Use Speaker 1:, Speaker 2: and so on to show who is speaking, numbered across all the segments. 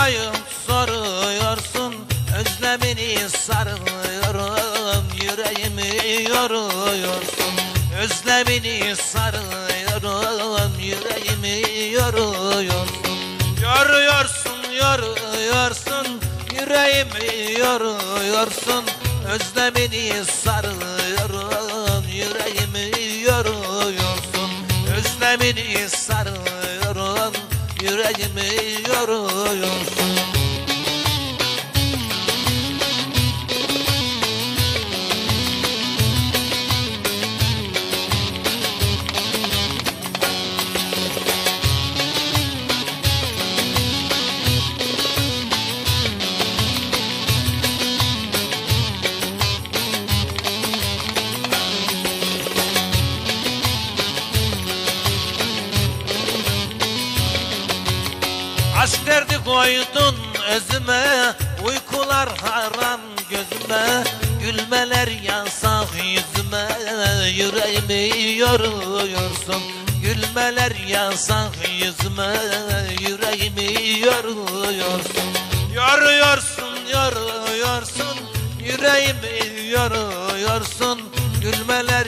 Speaker 1: arayıp soruyorsun Özlemini sarıyorum Yüreğimi yoruyorsun. Özlemini sarıyorum Yüreğimi yoruyorsun. Yoruyorsun, yoruyorsun Yüreğimi yoruyorsun. Özlemini sarıyorum Yüreğimi yoruyorsun. Özlemini sarıyorum Yüreğimi yoruyorsun koydun özüme Uykular haram gözüme Gülmeler yasak yüzüme Yüreğimi yoruyorsun. Gülmeler yasak yüzüme Yüreğimi yoruyorsun. Yoruyorsun, yoruyorsun Yüreğimi yoruyorsun. Gülmeler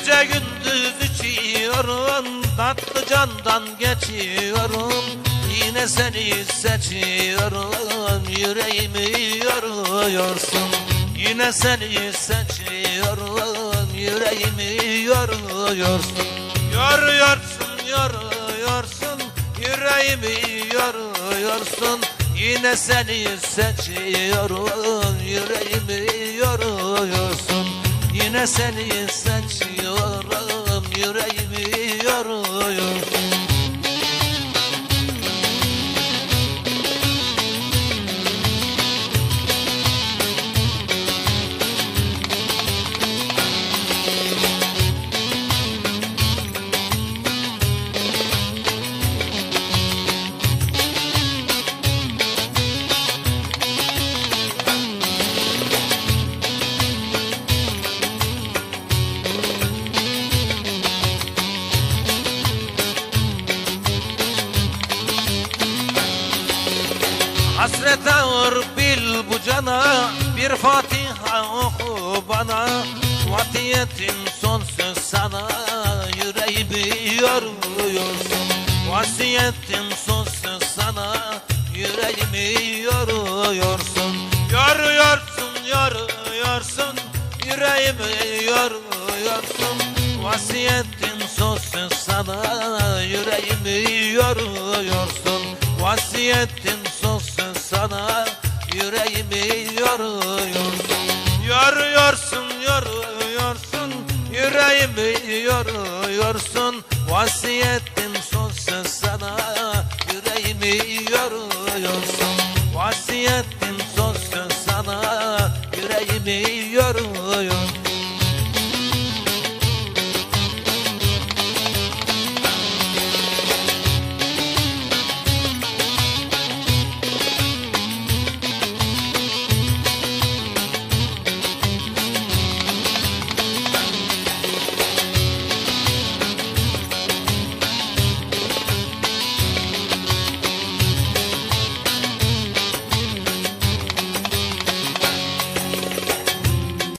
Speaker 1: Gece gündüz içiyorum Tatlı candan geçiyorum. Yine seni seçiyorum Yüreğimi yoruyorsun. Yine seni seçiyorum Yüreğimi yoruyorsun. Yoruyorsun, yoruyorsun Yüreğimi yoruyorsun. Yine seni seçiyorum Yüreğimi yoruyorsun Yine seni seçiyorum Yüreğimi yoruyorsun Hasret ağır bil bu cana Bir Fatiha oku bana. Vasiyetim son söz sana Yüreğimi yoruyorsun. Vasiyetim son söz sana Yüreğimi yoruyorsun. Yoruyorsun, yoruyorsun Yüreğimi yoruyorsun. Vasiyetim son söz sana Yüreğimi yoruyorsun. Vasiyetim son sana Yüreğimi yoruyorsun Yoruyorsun, yoruyorsun Yüreğimi yoruyorsun. Vasiyetim son söz sana Yüreğimi yoruyorsun